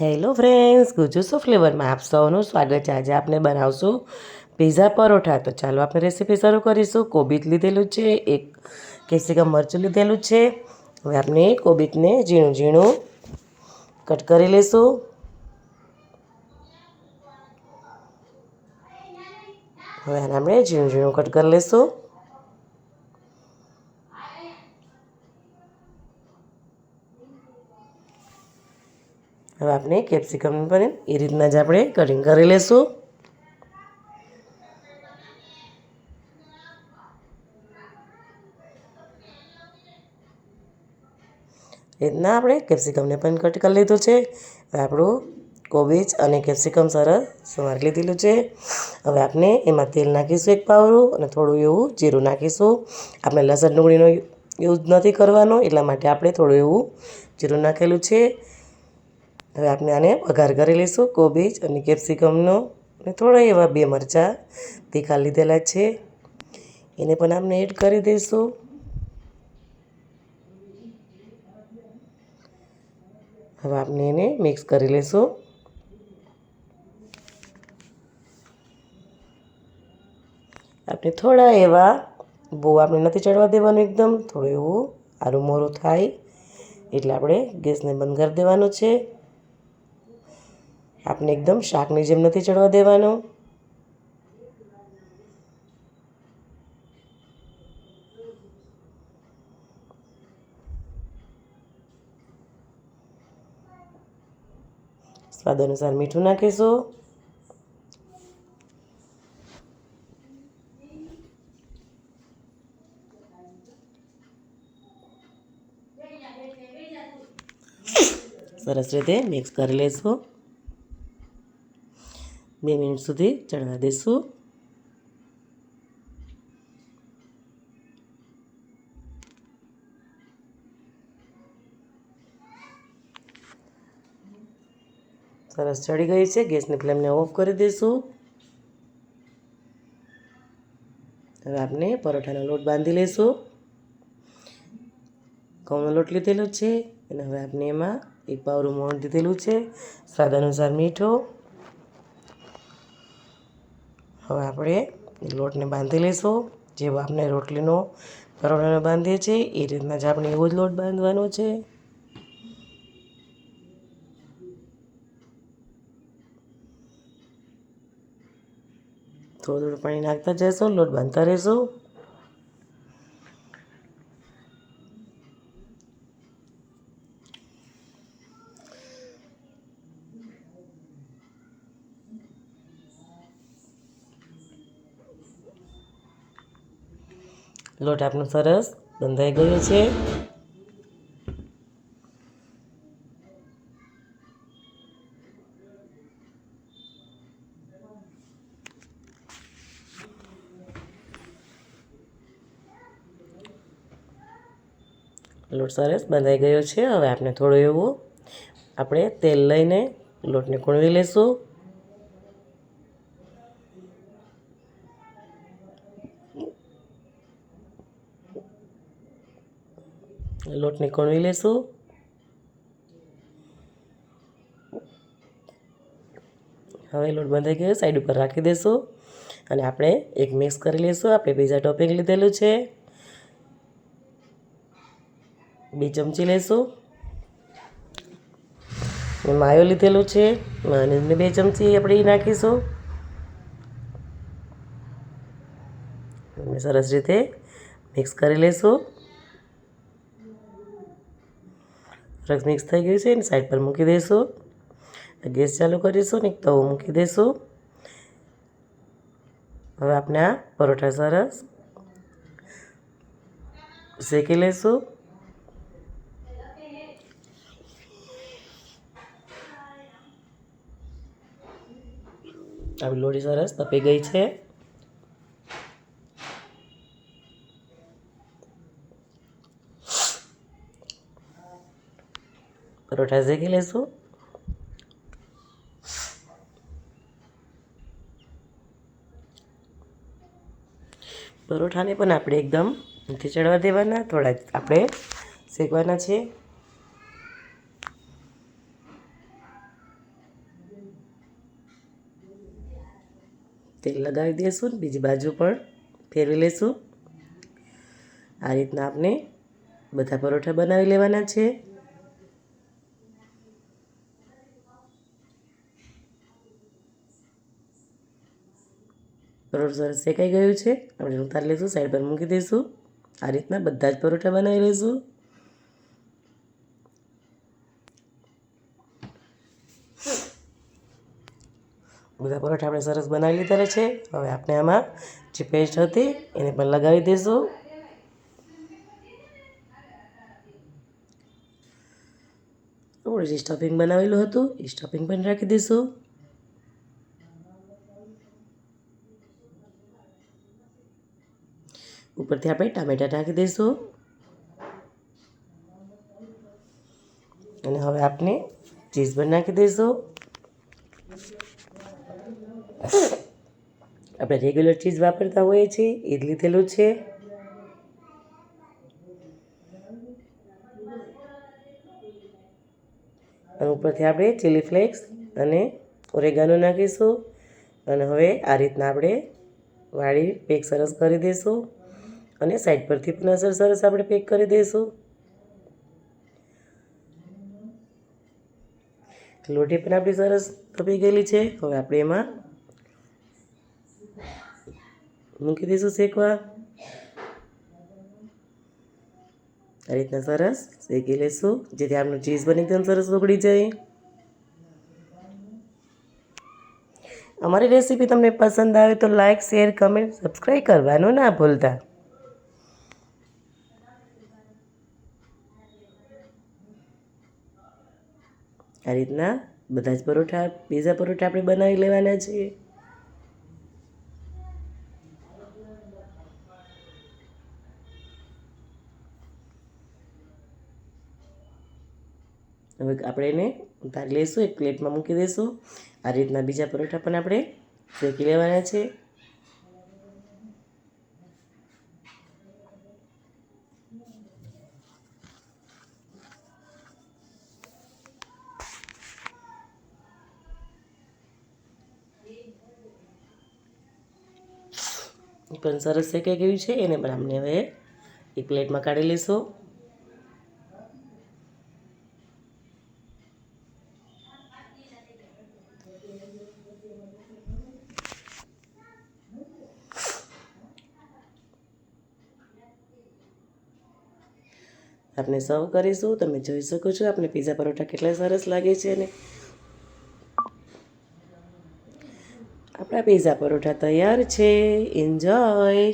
Hello friends, ગુજુસો ફ્લેવરમાં આપ સૌનું સ્વાગત છે. આજે આપણે બનાવશું પીઝા પરોઠા. તો ચાલો આપણે રેસીપી શરૂ કરીશું. કોબીજ લીધેલું છે, એક કેપ્સિકમ મરચું લીધેલું છે. હવે આપણે કોબીજને ઝીણું ઝીણું કટ કરી લઈશું હવે આને આપણે ઝીણું ઝીણું કટ કરી લઈશું હવે આપણે કેપ્સિકમ પણ એ રીતના જ આપણે કટિંગ કરી લઈશું એ રીતના આપણે કેપ્સિકમને પણ કટ કરી લીધું છે. હવે આપણું કોબીજ અને કેપ્સિકમ સરસ સમારી લીધેલું છે. હવે આપણે એમાં તેલ નાખીશું એક પાવરું અને થોડું એવું જીરું નાખીશું. આપણે લસણ ડુંગળીનો યુઝ નથી કરવાનો, એટલા માટે આપણે થોડું એવું જીરું નાખેલું છે. હવે આપણે આને વઘાર કરી લઈશું કોબીજ અને કેપ્સિકમનો અને થોડા એવા બે મરચાં તીખા લીધેલા છે. એને પણ આપણે એડ કરી દઈશું. હવે આપણે એને મિક્સ કરી લઈશું. આપણે થોડા એવા બહુ આપણે નથી ચડવા દેવાનું એકદમ, થોડું એવું આરું મોરું થાય એટલે આપણે ગેસને બંધ કરી દેવાનો છે. આપણે એકદમ શાકની જેમ નથી ચડવા દેવાનું. સ્વાદ અનુસાર મીઠું નાખીશું. સરસ રીતે મિક્સ કરી લઈશું. બે મિનિટ સુધી ચડવા દઈશું સરસ ચડી ગઈ છે. ગેસની ફ્લેમને ઓફ કરી દઈશું હવે આપણે પરોઠાનો લોટ બાંધી લઈશું ઘઉંનો લોટ લીધેલો છે. અને હવે આપણે એમાં એક પાવરું મોણ દીધેલું છે. સ્વાદ અનુસાર મીઠો હવે આપણે લોટને બાંધી લઈશું. જેવો આપણે રોટલીનો પરોઠાનો બાંધીએ છીએ, એ રીતના જ આપણે એવો જ લોટ બાંધવાનો છે. થોડું થોડું પાણી નાખતા જઈશું, લોટ બાંધતા રહીશું. લોટ આપણો સરસ બંધાઈ ગયો છે. લોટ સરસ બંધાઈ ગયો છે. હવે આપણે થોડું એવું આપણે તેલ લઈને લોટને કૂણવી લઈશું લોટને કણવી લેશું. હવે લોટ બંધાઈ ગયો સાઈડ ઉપર રાખી દઈશું અને આપણે એક મિક્સ કરી લઈશું આપણે બીજા ટોપિંગ લીધેલું છે. બે ચમચી લઈશું માયો લીધેલું છે. અને બે ચમચી આપણે નાખીશું. સરસ રીતે મિક્સ કરી લઈશું સરસ મિક્સ થઈ ગયું છે એને સાઈડ પર મૂકી દઈશું. ગેસ ચાલુ કરીશું ને એક તવો મૂકી દઈશું. હવે આપણે આ પરોઠા સરસ શેકી લઈશું. આવી લોડી સરસ તપી ગઈ છે. પરોઠા શેકી લઈશું પરોઠાને પણ આપણે એકદમ નથી ચડવા દેવાના થોડા આપણે શેકવાના છે તેલ લગાવી દઈશું બીજી બાજુ પણ ફેરવી લઈશું આ રીતના આપણે બધા પરોઠા બનાવી લેવાના છે પરોઠું સરસ શેકાઈ ગયું છે. આપણે ઉતારી લઈશું સાઈડ પર મૂકી દઈશું. આ રીતના બધા જ પરોઠા બનાવી લઈશું. બધા પરોઠા આપણે સરસ બનાવી લીધા છે. હવે આપણે આમાં જે પેસ્ટ હતી એને પણ લગાવી દઈશું. થોડું જે સ્ટફિંગ બનાવેલું હતું, એ સ્ટફિંગ પણ રાખી દઈશું. ઉપરથી આપણે ટામેટા નાખી દઈશું. અને હવે આપણે ચીઝ પણ નાખી દઈશું. આપણે રેગ્યુલર ચીઝ વાપરતા હોઈએ છીએ એ જ લીધેલું છે. અને ઉપરથી આપણે ચીલી ફ્લેક્સ અને ઓરેગાનો નાખીશું. અને હવે આ રીતના આપણે વાળી પેક સરસ કરી દઈશું. અને સાઈડ પરથી પણ અસર સરસ આપણે પેક કરી દઈશું. લોટી પણ આપણી સરસ તપી ગયેલી છે. હવે આપણે એમાં મૂકી દઈશું શેકવા. આ રીતના સરસ શેકી લઈશું જેથી આપણું ચીઝ પણ એકદમ સરસ ઉગડી જાય. અમારી રેસીપી તમને પસંદ આવે તો લાઈક શેર કમેન્ટ સબસ્ક્રાઈબ કરવાનું ના ભૂલતા. આ રીતના બધા જ પરોઠા પીઝા પરોઠા આપણે બનાવી લેવાના છીએ. હવે આપણે એને ઉતારી લઈશું, એક પ્લેટમાં મૂકી દઈશું. આ રીતના બીજા પરોઠા પણ આપણે શેકી લેવાના છે. પણ સરસ શેકાઈ ગયું છે એને પણ આપણે હવે એક પ્લેટમાં કાઢી લઈશું. આપણે સર્વ કરીશું, તમે જોઈ શકો છો આપણે પીઝા પરોઠા કેટલા સરસ લાગે છે અને આપણા પીઝા પરોઠા તૈયાર છે. એન્જોય